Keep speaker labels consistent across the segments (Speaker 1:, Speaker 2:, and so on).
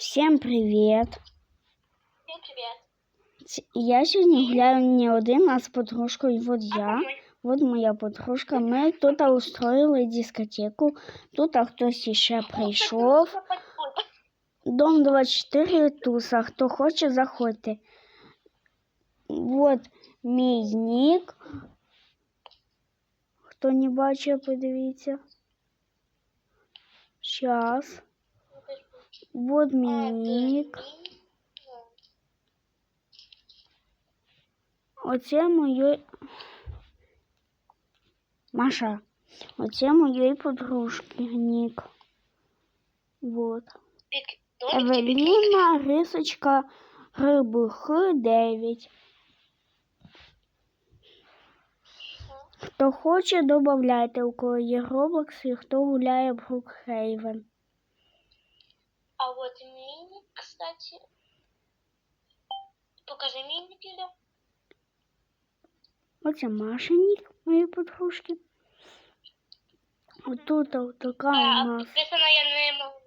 Speaker 1: Всем привет!
Speaker 2: Всем привет.
Speaker 1: Я сьогодні гуляю не один, а з подружкою. Вот я, вот моя подружка. Ми тут устроїли дискотеку. Тут а хтось іще прийшов. Дом 24 туса. Хто хоче, заходьте. Вот мій нік. Хто не бачив, подивіться. Щас. Вот мій нік. Оце моє. Маша. Оце моєї подружки нік. Вот. Евеліна, рисочка, ГБХ 9. Хто хоче, додавайте, у кого є Roblox і хто гуляє в Brookhaven.
Speaker 2: А вот мини, кстати. Покажи мини, Юля.
Speaker 1: Оце Маша нік, моєї подружки. Отут от така
Speaker 2: А,
Speaker 1: у нас.
Speaker 2: підписана я не можу.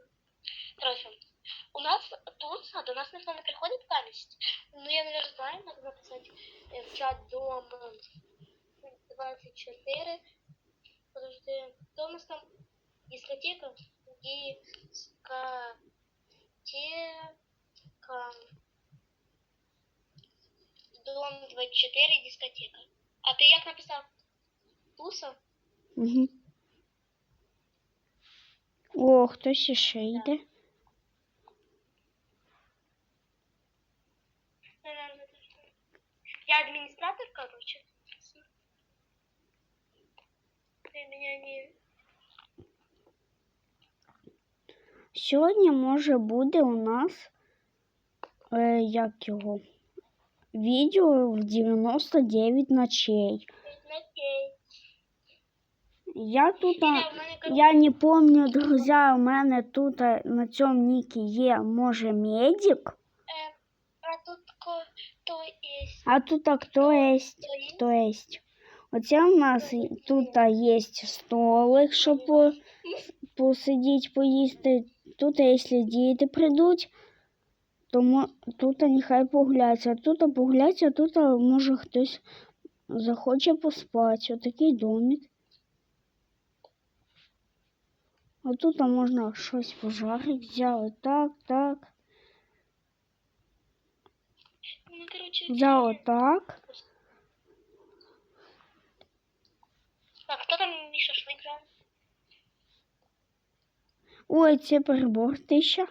Speaker 2: Короче, у нас тут, а до нас ніхто не приходить пам'ять. Ну, я не знаю, надо написати е, в чат дом е, 24. Подожди, кто у нас там? Дискотека? Дискотека. 24, дискотека. А ти як написав? Туса?
Speaker 1: Угу. О, хтось іще йде.
Speaker 2: Я администратор, короче. Ты меня не...
Speaker 1: Сьогодні може буде у нас е, як його відео в 99 ночей. Я тут, я не помню, друзі, у мене тут на цьому нікі є, може, медик,
Speaker 2: Е, а тут
Speaker 1: а тут хто
Speaker 2: есть.
Speaker 1: хто єсть. Оце у нас тут є столик, щоб по- посидіти, поїсти. Тут, якщо діти прийдуть, то мо- тут а, нехай погуляться. А тут а, погуляться, а тут а, може хтось захоче поспати. Отакий домик. А тут а, можна щось пожарити, взяли так, так.
Speaker 2: Ну.
Speaker 1: Взяли так.
Speaker 2: Так, хто там шашлик грав?
Speaker 1: Ой, це перебор тисяча.